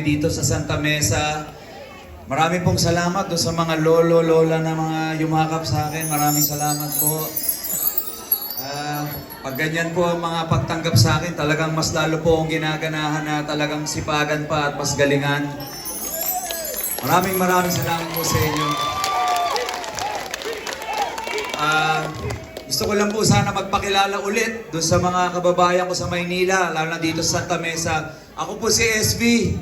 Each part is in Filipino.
dito sa Santa Mesa. Marami pong salamat doon sa mga lolo, lola na mga yumakap sa akin. Maraming salamat po. Ah, pag ganyan po ang mga pagtanggap sa akin, talagang mas lalo po akong ginaganahan na talagang sipagan pa at mas galingan. Maraming maraming salamat po sa inyo. Ah, gusto ko lang po sana magpakilala ulit doon sa mga kababayan ko sa Maynila, lalo na dito sa Santa Mesa. Ako po si SB,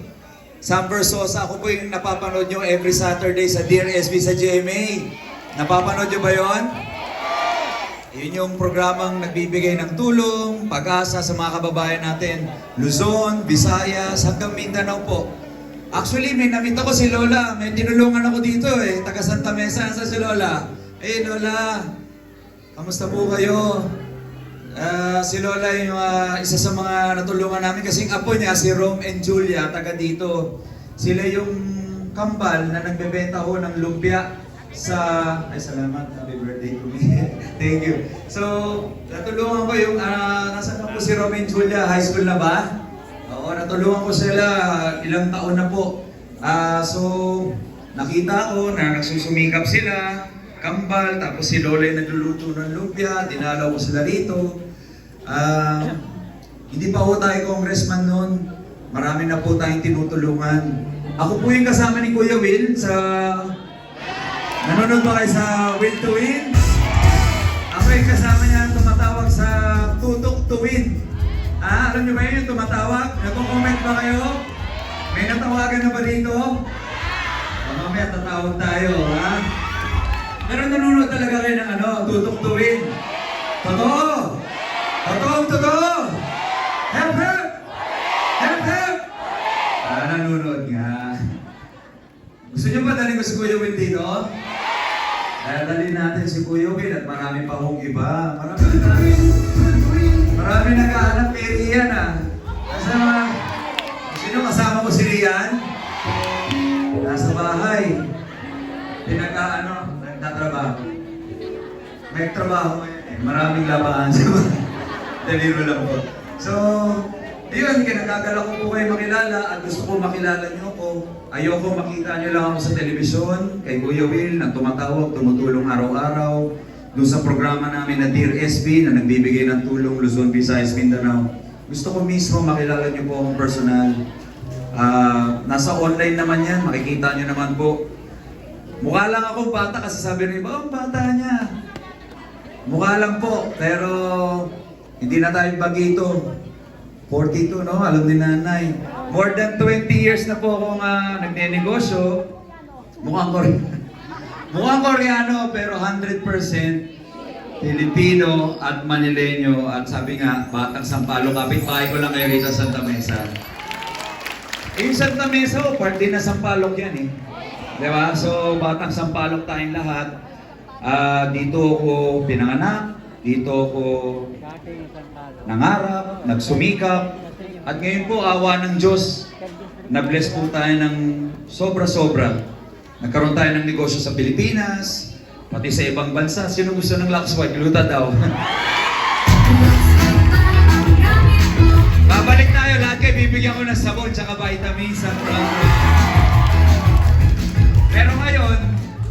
Sam Versosa. Ako po yung napapanood nyo every Saturday sa Dear SB sa GMA. Napapanood nyo ba yon? Yun yung programang nagbibigay ng tulong, pag-asa sa mga kababayan natin. Luzon, Visayas, hanggang Mindanao po. Actually, may namit ako si Lola. May tinulungan ako dito eh. Taga Santa Mesa. Sa si Lola? Eh, Lola. Kamusta po kayo? Ah, si Lola yung ah, isa sa mga natulungan namin kasing apo niya, si Rom and Julia, taga dito. Sila yung kambal na nagbebenta ho ng lumpia sa... Ay, salamat. Happy birthday to me. Thank you. So, natulungan ko yung... ah, nasaan na po si Rom and Julia? High school na ba? Oo, natulungan ko sila. Ilang taon na po. Ah, so, nakita ko na nagsusumikap sila kambal, tapos si Lola yung nagluluto ng lumpia, dinalaw ko sila rito. Ah, hindi pa po tayo congressman noon. Marami na po tayong tinutulungan. Ako po yung kasama ni Kuya Will sa... Nanonood ba kayo sa Will to Win? Ako yung kasama niya tumatawag sa Tutok to Win. Ah, alam niyo ba yun yung tumatawag? Nagko-comment ba kayo? May natawagan na ba dito? Mamaya tatawag tayo, ha? Pero nanonood talaga kayo ng ano, tutuktuin. Totoo! Totoo, totoo! Help, help! Help, help! Ah, nanonood nga. Gusto niyo ba dalhin ko si Kuya Will dito? Dadalhin natin si Kuya Will at marami pa hong iba. Marami na Marami naghahanap kay Rian ah. Kasama, sino kasama ko si Rian? Nasa bahay. Pinag-ano, nagtatrabaho. May trabaho ngayon eh. Maraming labahan sa bahay. Daliro lang po. So, yun, kinagagala ko po kayo makilala at gusto ko makilala niyo ko. Ayoko makita niyo lang ako sa telebisyon, kay Kuya Will, na tumatawag, tumutulong araw-araw. Doon sa programa namin na Dear SB, na nagbibigay ng tulong Luzon, Visayas, Mindanao. Gusto ko mismo makilala niyo po akong personal. Ah, nasa online naman yan, makikita niyo naman po. Mukha lang akong bata kasi sabi ng iba, oh, bata niya. Mukha lang po, pero hindi na tayo bagito. 42, no? Alam ni nanay. More than 20 years na po akong uh, nagnenegosyo. Mukhang Koreano. Mukhang Koreano, pero 100% Pilipino at Manileño. At sabi nga, Batang Sampalo, kapitbahay ko lang kayo rito sa Santa Mesa. Eh, yung Santa Mesa, oh, part na Sampalok yan eh. Di ba? So, Batang Sampalok tayong lahat. Ah, dito ako pinanganak, dito ako nangarap, nagsumikap, at ngayon po, awa ng Diyos, na-bless po tayo ng sobra-sobra. Nagkaroon tayo ng negosyo sa Pilipinas, pati sa ibang bansa. Sino gusto ng White? Gluta daw. Babalik tayo, lahat kayo bibigyan ko ng sabon tsaka vitamins at Pero ngayon,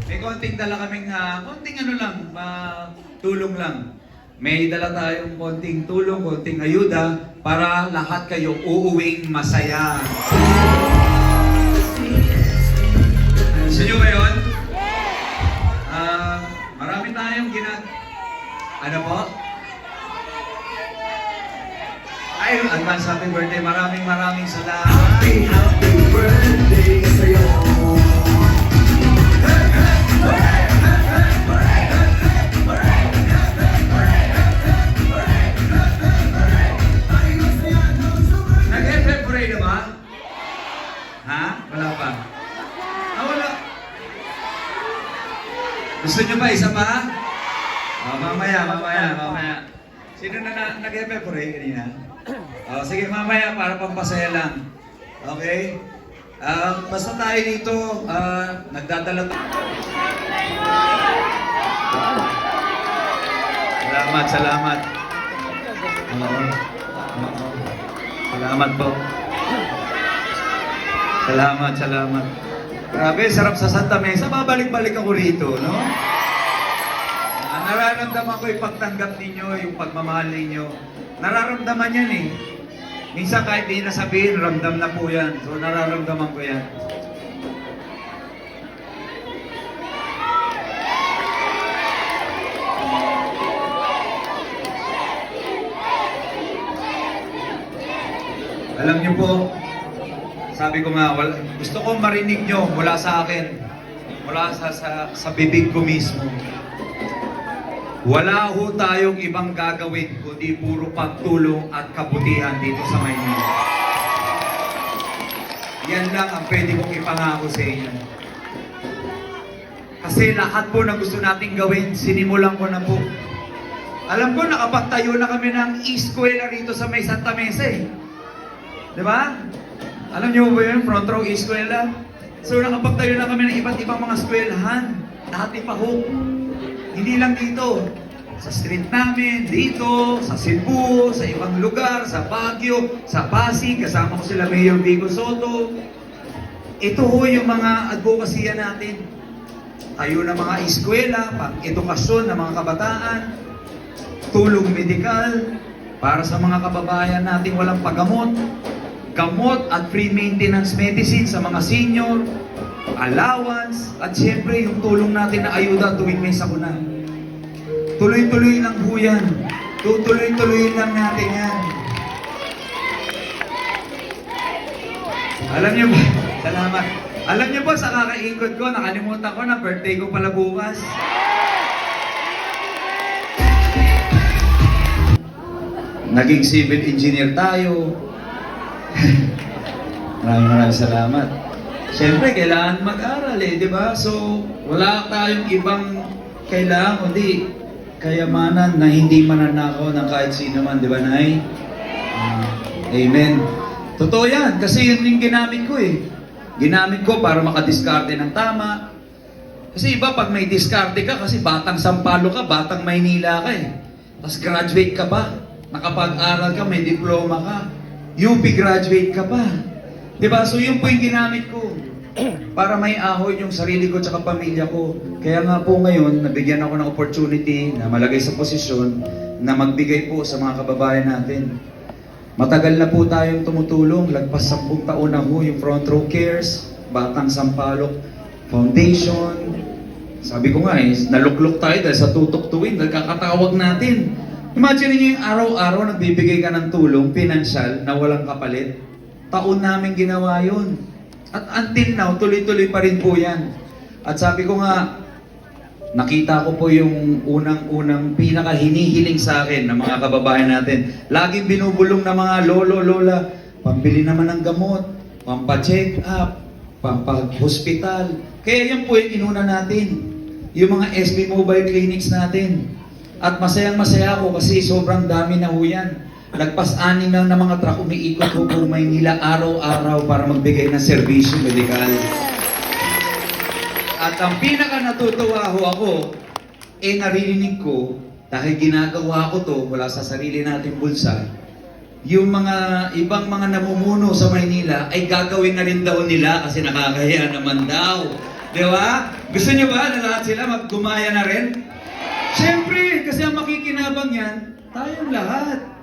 may konting dala kaming, ah, konting ano lang, ah, tulong lang. May dala tayong konting tulong, konting ayuda para lahat kayo uuwing masaya. Gusto nyo ba yun? Ah, marami tayong ginag... Ano po? Ay, advance happy birthday. Maraming maraming salamat. Happy, happy birthday sa'yo. Gusto nyo pa? Isa pa? Ah, mamaya, mamaya, mamaya. Sino na, na nag-FM parade kanina? Oh, sige, mamaya para pampasaya lang. Okay? Ah, basta tayo dito, ah, nagdadala. Salamat, salamat. Oo. Oo. Salamat po. Salamat, salamat. Grabe, sarap sa Santa Mesa. Babalik-balik ako rito, no? Ah, nararamdaman ko yung pagtanggap ninyo, yung pagmamahal ninyo. Nararamdaman yan eh. Minsan kahit di nasabihin, ramdam na po yan. So nararamdaman ko yan. Alam niyo po, sabi ko nga, wala, gusto ko marinig nyo mula sa akin, mula sa, sa, sa bibig ko mismo. Wala ho tayong ibang gagawin kundi puro pagtulong at kabutihan dito sa Maynila. Yan lang ang pwede kong ipangako sa inyo. Kasi lahat po na gusto nating gawin, sinimulan ko na po. Alam ko, nakapagtayo na kami ng eskwela rito sa may Santa Mesa eh. Di ba? Alam niyo ba yun? Front row eskwela. So nakapagtayo na kami ng iba't ibang mga eskwelahan. Dati pa ho. Hindi lang dito. Sa street namin, dito, sa Cebu, sa ibang lugar, sa Baguio, sa Pasig, kasama ko sila Mayor Vico Soto. Ito ho yung mga advokasya natin. Tayo ng mga eskwela, pang-edukasyon ng mga kabataan, tulong medikal para sa mga kababayan nating walang paggamot, gamot at free maintenance medicine sa mga senior, allowance, at siyempre yung tulong natin na ayuda tuwing may sakuna. Tuloy-tuloy lang po yan. Tutuloy-tuloy lang natin yan. Alam niyo ba? Salamat. Alam niyo ba sa kakaikot ko, nakalimutan ko na birthday ko pala bukas. Naging civil engineer tayo. Maraming maraming salamat. Siyempre, kailangan mag-aral eh, di ba? So, wala tayong ibang kailangan, kundi kayamanan na hindi mananakaw ng kahit sino man, di ba, Nay? Ah, amen. Totoo yan, kasi yun yung ginamit ko eh. Ginamit ko para makadiskarte ng tama. Kasi iba, pag may diskarte ka, kasi batang Sampalo ka, batang Maynila ka eh. Tapos graduate ka pa. Nakapag-aral ka, may diploma ka. UP graduate ka pa. Di ba? So yun po yung ginamit ko. Para may ahoy yung sarili ko at pamilya ko. Kaya nga po ngayon, nabigyan ako ng opportunity na malagay sa posisyon na magbigay po sa mga kababayan natin. Matagal na po tayong tumutulong, lagpas 10 taon na po yung Front Row Cares, Batang Sampalok Foundation. Sabi ko nga eh, naluklok tayo dahil sa tutok tuwin, dahil natin. Imagine niyo yung araw-araw nagbibigay ka ng tulong, pinansyal, na walang kapalit. Taon namin ginawa yun. At until now, tuloy-tuloy pa rin po yan. At sabi ko nga, nakita ko po yung unang-unang pinaka-hinihiling sa akin ng mga kababayan natin. Laging binubulong ng mga lolo-lola, pambili naman ng gamot, pampacheck up, pampag-hospital. Kaya yan po yung inuna natin. Yung mga SB mobile clinics natin. At masayang masaya ako kasi sobrang dami na ho yan. Lagpas anim lang na mga truck umiikot ho po Maynila araw-araw para magbigay ng serbisyo medikal. At ang pinaka natutuwa ho ako, eh naririnig ko, dahil ginagawa ko to mula sa sarili nating bulsa, yung mga ibang mga namumuno sa Maynila ay gagawin na rin daw nila kasi nakakahiya naman daw. Di ba? Gusto nyo ba na lahat sila maggumaya na rin? Siyempre, kasi ang makikinabang yan, tayong lahat.